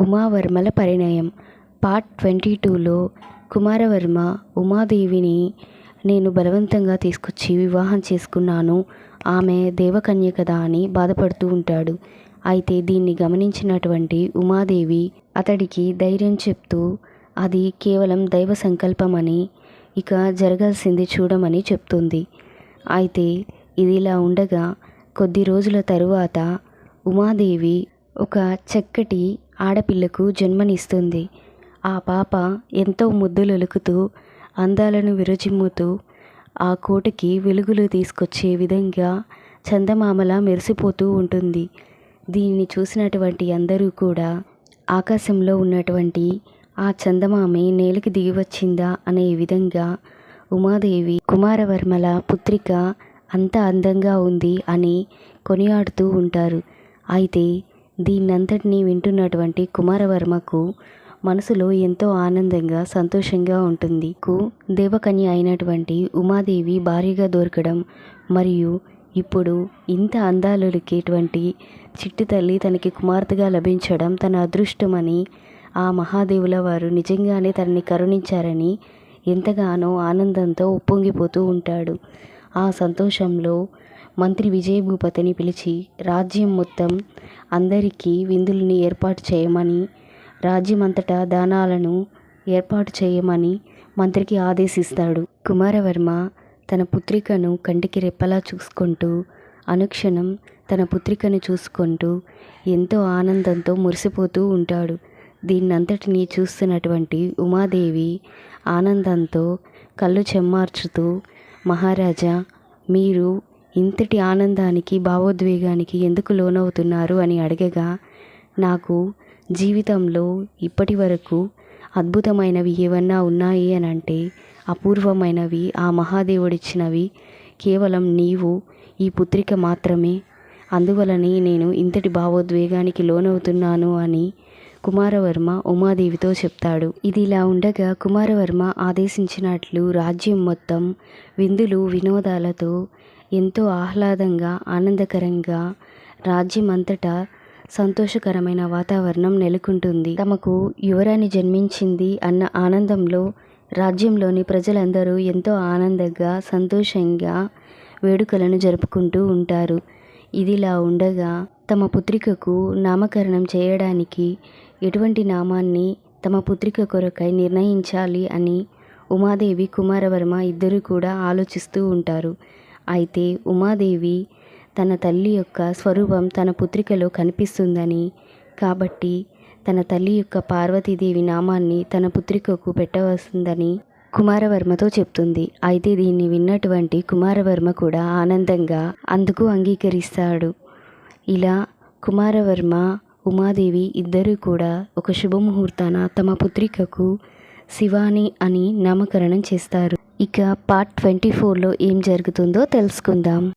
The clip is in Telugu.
ఉమావర్మల పరిణయం. పార్ట్ ట్వంటీ టూలో కుమారవర్మ ఉమాదేవిని నేను బలవంతంగా తీసుకొచ్చి వివాహం చేసుకున్నాను. ఆమె దేవకన్య కదా అని బాధపడుతూ ఉంటాడు. అయితే దీన్ని గమనించినటువంటి ఉమాదేవి అతడికి ధైర్యం చెప్తూ అది కేవలం దైవ సంకల్పమని ఇక జరగాల్సింది చూడమని చెప్తుంది. అయితే ఇదిలా ఉండగా కొద్ది రోజుల తరువాత ఉమాదేవి ఒక చక్కటి ఆడపిల్లకు జన్మనిస్తుంది. ఆ పాప ఎంతో ముద్దులొలుకుతూ అందాలను విరజిమ్ముతూ ఆ కోటకి వెలుగులు తీసుకొచ్చే విధంగా చందమామలా మెరిసిపోతూ ఉంటుంది. దీన్ని చూసినటువంటి అందరూ కూడా ఆకాశంలో ఉన్నటువంటి ఆ చందమామే నేలకి దిగి వచ్చిందా అనే విధంగా ఉమాదేవి కుమారవర్మల పుత్రిక అంత అందంగా ఉంది అని కొనియాడుతూ ఉంటారు. అయితే దీన్నంతటినీ వింటున్నటువంటి కుమారవర్మకు మనసులో ఎంతో ఆనందంగా సంతోషంగా ఉంటుంది. కు దేవకన్య అయినటువంటి ఉమాదేవి భారీగా దొరకడం మరియు ఇప్పుడు ఇంత అందాలుడికేటువంటి చిట్టి తల్లి తనకి కుమార్తెగా లభించడం తన అదృష్టమని ఆ మహాదేవుల వారు నిజంగానే తనని కరుణించారని ఎంతగానో ఆనందంతో ఉప్పొంగిపోతూ ఉంటాడు. ఆ సంతోషంలో మంత్రి విజయభూపతిని పిలిచి రాజ్యం మొత్తం అందరికీ విందుల్ని ఏర్పాటు చేయమని రాజ్యమంతటా దానాలను ఏర్పాటు చేయమని మంత్రికి ఆదేశిస్తాడు. కుమారవర్మ తన పుత్రికను కంటికి రెప్పలా చూసుకుంటూ అనుక్షణం తన పుత్రికను చూసుకుంటూ ఎంతో ఆనందంతో మురిసిపోతూ ఉంటాడు. దీన్నంతటినీ చూస్తున్నటువంటి ఉమాదేవి ఆనందంతో కళ్ళు చెమ్మార్చుతూ మహారాజా మీరు ఇంతటి ఆనందానికి భావోద్వేగానికి ఎందుకు లోనవుతున్నారు అని అడగగా నాకు జీవితంలో ఇప్పటి వరకు అద్భుతమైనవి ఏవన్నా ఉన్నాయి అని అంటే అపూర్వమైనవి ఆ మహాదేవుడిచ్చినవి కేవలం నీవు ఈ పుత్రిక మాత్రమే. అందువలనే నేను ఇంతటి భావోద్వేగానికి లోనవుతున్నాను అని కుమారవర్మ ఉమాదేవితో చెప్తాడు. ఇది ఇలా ఉండగా కుమారవర్మ ఆదేశించినట్లు రాజ్యం మొత్తం విందులు వినోదాలతో ఎంతో ఆహ్లాదంగా ఆనందకరంగా రాజ్యం అంతటా సంతోషకరమైన వాతావరణం నెలకొంటుంది. తమకు యువరాణి జన్మించింది అన్న ఆనందంలో రాజ్యంలోని ప్రజలందరూ ఎంతో ఆనందంగా సంతోషంగా వేడుకలను జరుపుకుంటూ ఉంటారు. ఇదిలా ఉండగా తమ పుత్రికకు నామకరణం చేయడానికి ఎటువంటి నామాన్ని తమ పుత్రిక కొరకై నిర్ణయించాలి అని ఉమాదేవి కుమారవర్మ ఇద్దరు కూడా ఆలోచిస్తూ ఉంటారు. అయితే ఉమాదేవి తన తల్లి యొక్క స్వరూపం తన పుత్రికలో కనిపిస్తుందని కాబట్టి తన తల్లి యొక్క పార్వతీదేవి నామాన్ని తన పుత్రికకు పెట్టవలసిందని కుమారవర్మతో చెప్తుంది. అయితే దీన్ని విన్నటువంటి కుమారవర్మ కూడా ఆనందంగా అందుకు అంగీకరిస్తాడు. ఇలా కుమారవర్మ ఉమాదేవి ఇద్దరూ కూడా ఒక శుభముహూర్తాన తమ పుత్రికకు శివాని అని నామకరణం చేస్తారు. ఇక పార్ట్ ట్వంటీ ఫోర్లో ఏం జరుగుతుందో తెలుసుకుందాం.